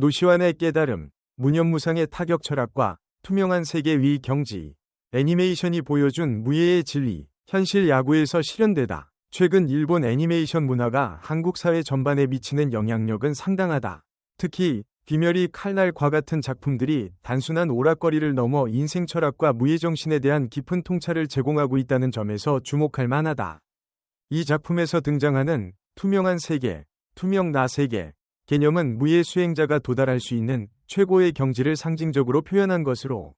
노시환의 깨달음, 무념무상의 타격 철학과 투명한 세계 위 경지, 애니메이션이 보여준 무예의 진리, 현실 야구에서 실현되다. 최근 일본 애니메이션 문화가 한국 사회 전반에 미치는 영향력은 상당하다. 특히 귀멸이 칼날과 같은 작품들이 단순한 오락거리를 넘어 인생 철학과 무예정신에 대한 깊은 통찰을 제공하고 있다는 점에서 주목할 만하다. 이 작품에서 등장하는 투명한 세계, 투명 나 세계, 개념은 무예 수행자가 도달할 수 있는 최고의 경지를 상징적으로 표현한 것으로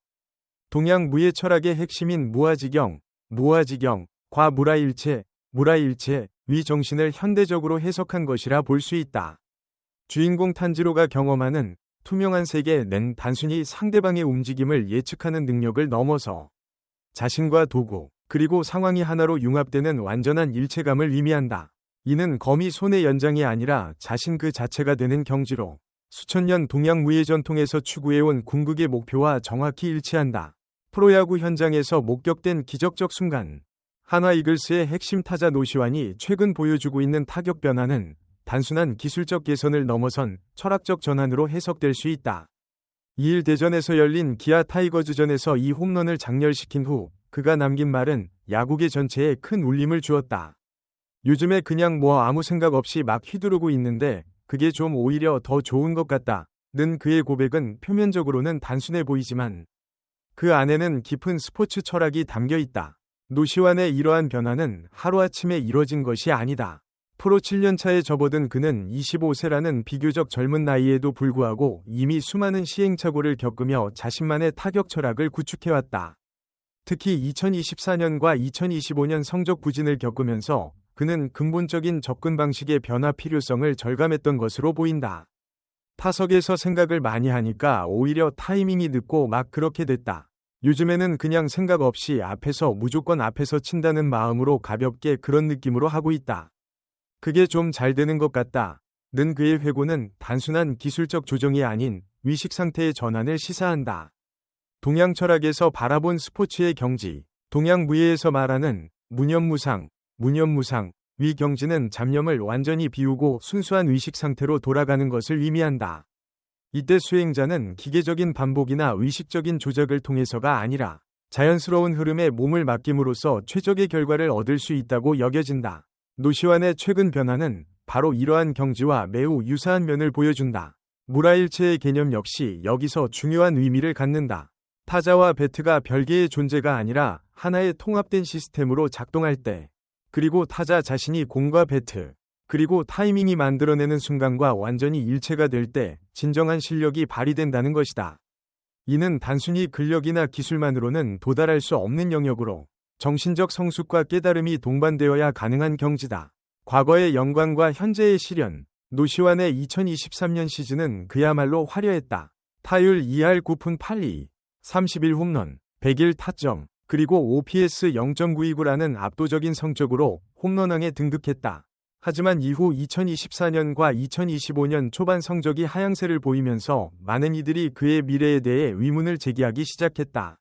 동양 무예 철학의 핵심인 무아지경, 무아지경, 과무라일체, 무라일체, 위 정신을 현대적으로 해석한 것이라 볼 수 있다. 주인공 탄지로가 경험하는 투명한 세계는 단순히 상대방의 움직임을 예측하는 능력을 넘어서 자신과 도구, 그리고 상황이 하나로 융합되는 완전한 일체감을 의미한다. 이는 검이 손의 연장이 아니라 자신 그 자체가 되는 경지로 수천 년 동양 무예 전통에서 추구해온 궁극의 목표와 정확히 일치한다. 프로야구 현장에서 목격된 기적적 순간. 한화 이글스의 핵심 타자 노시환이 최근 보여주고 있는 타격 변화는 단순한 기술적 개선을 넘어선 철학적 전환으로 해석될 수 있다. 2일 대전에서 열린 기아 타이거즈전에서 이 홈런을 장렬시킨 후 그가 남긴 말은 야구계 전체에 큰 울림을 주었다. 요즘에 그냥 뭐 아무 생각 없이 막 휘두르고 있는데 그게 좀 오히려 더 좋은 것 같다. 는 그의 고백은 표면적으로는 단순해 보이지만 그 안에는 깊은 스포츠 철학이 담겨 있다. 노시환의 이러한 변화는 하루아침에 이뤄진 것이 아니다. 프로 7년차에 접어든 그는 25세라는 비교적 젊은 나이에도 불구하고 이미 수많은 시행착오를 겪으며 자신만의 타격 철학을 구축해왔다. 특히 2024년과 2025년 성적 부진을 겪으면서 그는 근본적인 접근 방식의 변화 필요성을 절감했던 것으로 보인다. 타석에서 생각을 많이 하니까 오히려 타이밍이 늦고 막 그렇게 됐다. 요즘에는 그냥 생각 없이 앞에서 무조건 앞에서 친다는 마음으로 가볍게 그런 느낌으로 하고 있다. 그게 좀 잘 되는 것 같다. 는 그의 회고는 단순한 기술적 조정이 아닌 위식 상태의 전환을 시사한다. 동양 철학에서 바라본 스포츠의 경지, 동양 무예에서 말하는 무념무상, 무념무상, 위경지는 잡념을 완전히 비우고 순수한 의식 상태로 돌아가는 것을 의미한다. 이때 수행자는 기계적인 반복이나 의식적인 조작을 통해서가 아니라 자연스러운 흐름에 몸을 맡김으로써 최적의 결과를 얻을 수 있다고 여겨진다. 노시환의 최근 변화는 바로 이러한 경지와 매우 유사한 면을 보여준다. 무라일체의 개념 역시 여기서 중요한 의미를 갖는다. 타자와 배트가 별개의 존재가 아니라 하나의 통합된 시스템으로 작동할 때 그리고 타자 자신이 공과 배트, 그리고 타이밍이 만들어내는 순간과 완전히 일체가 될 때 진정한 실력이 발휘된다는 것이다. 이는 단순히 근력이나 기술만으로는 도달할 수 없는 영역으로 정신적 성숙과 깨달음이 동반되어야 가능한 경지다. 과거의 영광과 현재의 시련, 노시환의 2023년 시즌은 그야말로 화려했다. 타율 2할 9푼 8리, 31홈런, 101 타점, 그리고 OPS 0.929라는 압도적인 성적으로 홈런왕에 등극했다. 하지만 이후 2024년과 2025년 초반 성적이 하향세를 보이면서 많은 이들이 그의 미래에 대해 의문을 제기하기 시작했다.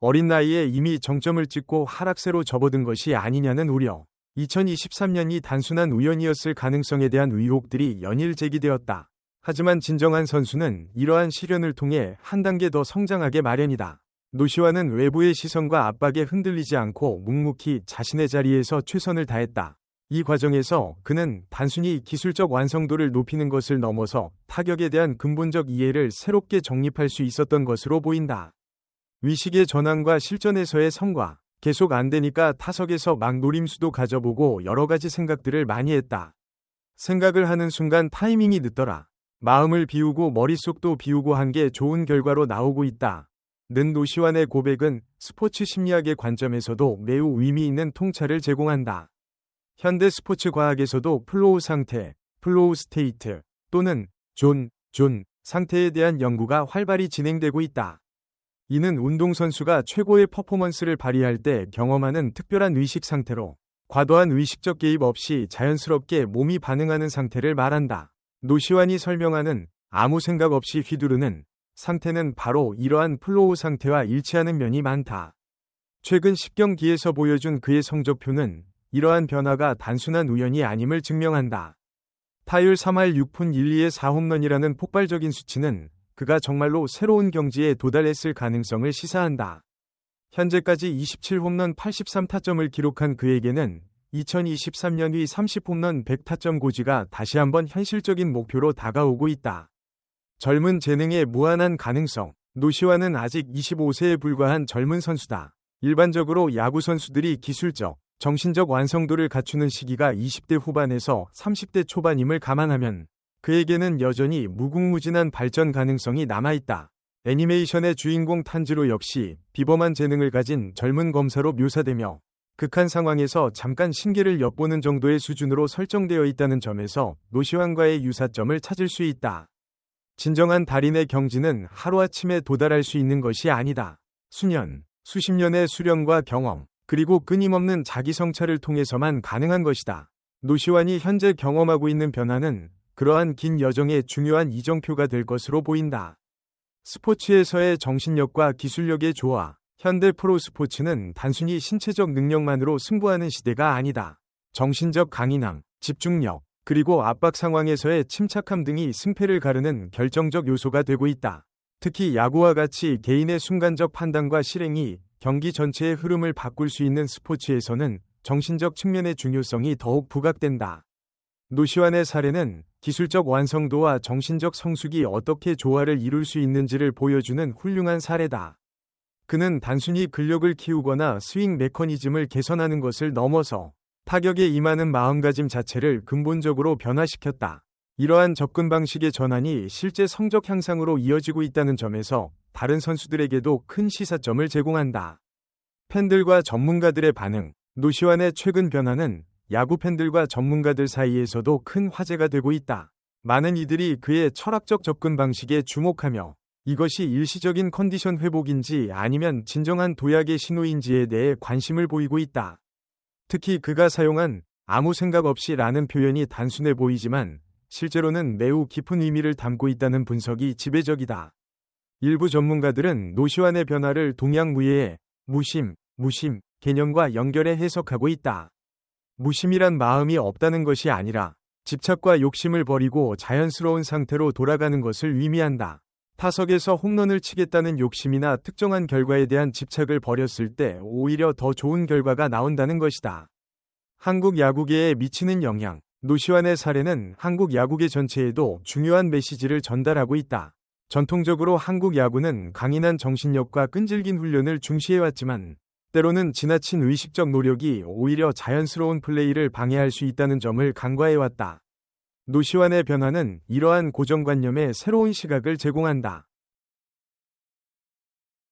어린 나이에 이미 정점을 찍고 하락세로 접어든 것이 아니냐는 우려. 2023년이 단순한 우연이었을 가능성에 대한 의혹들이 연일 제기되었다. 하지만 진정한 선수는 이러한 시련을 통해 한 단계 더 성장하게 마련이다. 노시와는 외부의 시선과 압박에 흔들리지 않고 묵묵히 자신의 자리에서 최선을 다했다. 이 과정에서 그는 단순히 기술적 완성도를 높이는 것을 넘어서 타격에 대한 근본적 이해를 새롭게 정립할 수 있었던 것으로 보인다. 위식의 전환과 실전에서의 성과, 계속 안 되니까 타석에서 막 노림수도 가져보고 여러 가지 생각들을 많이 했다. 생각을 하는 순간 타이밍이 늦더라. 마음을 비우고 머릿속도 비우고 한 게 좋은 결과로 나오고 있다. 는 노시환의 고백은 스포츠 심리학의 관점에서도 매우 의미 있는 통찰을 제공한다. 현대 스포츠 과학에서도 플로우 상태, 플로우 스테이트 또는 존, 존 상태에 대한 연구가 활발히 진행되고 있다. 이는 운동선수가 최고의 퍼포먼스를 발휘할 때 경험하는 특별한 의식 상태로 과도한 의식적 개입 없이 자연스럽게 몸이 반응하는 상태를 말한다. 노시환이 설명하는 아무 생각 없이 휘두르는 상태는 바로 이러한 플로우 상태와 일치하는 면이 많다. 최근 10경기에서 보여준 그의 성적표는 이러한 변화가 단순한 우연이 아님을 증명한다. 타율 3할 6푼 1리의 4홈런이라는 폭발적인 수치는 그가 정말로 새로운 경지에 도달했을 가능성을 시사한다. 현재까지 27홈런 83타점을 기록한 그에게는 2023년 위 30홈런 100타점 고지가 다시 한번 현실적인 목표로 다가오고 있다. 젊은 재능의 무한한 가능성. 노시와는 아직 25세에 불과한 젊은 선수다. 일반적으로 야구 선수들이 기술적, 정신적 완성도를 갖추는 시기가 20대 후반에서 30대 초반임을 감안하면 그에게는 여전히 무궁무진한 발전 가능성이 남아있다. 애니메이션의 주인공 탄지로 역시 비범한 재능을 가진 젊은 검사로 묘사되며 극한 상황에서 잠깐 신기를 엿보는 정도의 수준으로 설정되어 있다는 점에서 노시환과의 유사점을 찾을 수 있다. 진정한 달인의 경지는 하루아침에 도달할 수 있는 것이 아니다. 수년, 수십 년의 수련과 경험, 그리고 끊임없는 자기 성찰을 통해서만 가능한 것이다. 노시환이 현재 경험하고 있는 변화는 그러한 긴 여정의 중요한 이정표가 될 것으로 보인다. 스포츠에서의 정신력과 기술력의 조화, 현대 프로 스포츠는 단순히 신체적 능력만으로 승부하는 시대가 아니다. 정신적 강인함, 집중력, 그리고 압박 상황에서의 침착함 등이 승패를 가르는 결정적 요소가 되고 있다. 특히 야구와 같이 개인의 순간적 판단과 실행이 경기 전체의 흐름을 바꿀 수 있는 스포츠에서는 정신적 측면의 중요성이 더욱 부각된다. 노시환의 사례는 기술적 완성도와 정신적 성숙이 어떻게 조화를 이룰 수 있는지를 보여주는 훌륭한 사례다. 그는 단순히 근력을 키우거나 스윙 메커니즘을 개선하는 것을 넘어서 타격에 임하는 마음가짐 자체를 근본적으로 변화시켰다. 이러한 접근 방식의 전환이 실제 성적 향상으로 이어지고 있다는 점에서 다른 선수들에게도 큰 시사점을 제공한다. 팬들과 전문가들의 반응, 노시환의 최근 변화는 야구 팬들과 전문가들 사이에서도 큰 화제가 되고 있다. 많은 이들이 그의 철학적 접근 방식에 주목하며 이것이 일시적인 컨디션 회복인지 아니면 진정한 도약의 신호인지에 대해 관심을 보이고 있다. 특히 그가 사용한 아무 생각 없이 라는 표현이 단순해 보이지만 실제로는 매우 깊은 의미를 담고 있다는 분석이 지배적이다. 일부 전문가들은 노시환의 변화를 동양무예의 무심, 무심 개념과 연결해 해석하고 있다. 무심이란 마음이 없다는 것이 아니라 집착과 욕심을 버리고 자연스러운 상태로 돌아가는 것을 의미한다. 타석에서 홈런을 치겠다는 욕심이나 특정한 결과에 대한 집착을 버렸을 때 오히려 더 좋은 결과가 나온다는 것이다. 한국 야구계에 미치는 영향. 노시환의 사례는 한국 야구계 전체에도 중요한 메시지를 전달하고 있다. 전통적으로 한국 야구는 강인한 정신력과 끈질긴 훈련을 중시해왔지만 때로는 지나친 의식적 노력이 오히려 자연스러운 플레이를 방해할 수 있다는 점을 간과해왔다. 노시환의 변화는 이러한 고정관념에 새로운 시각을 제공한다.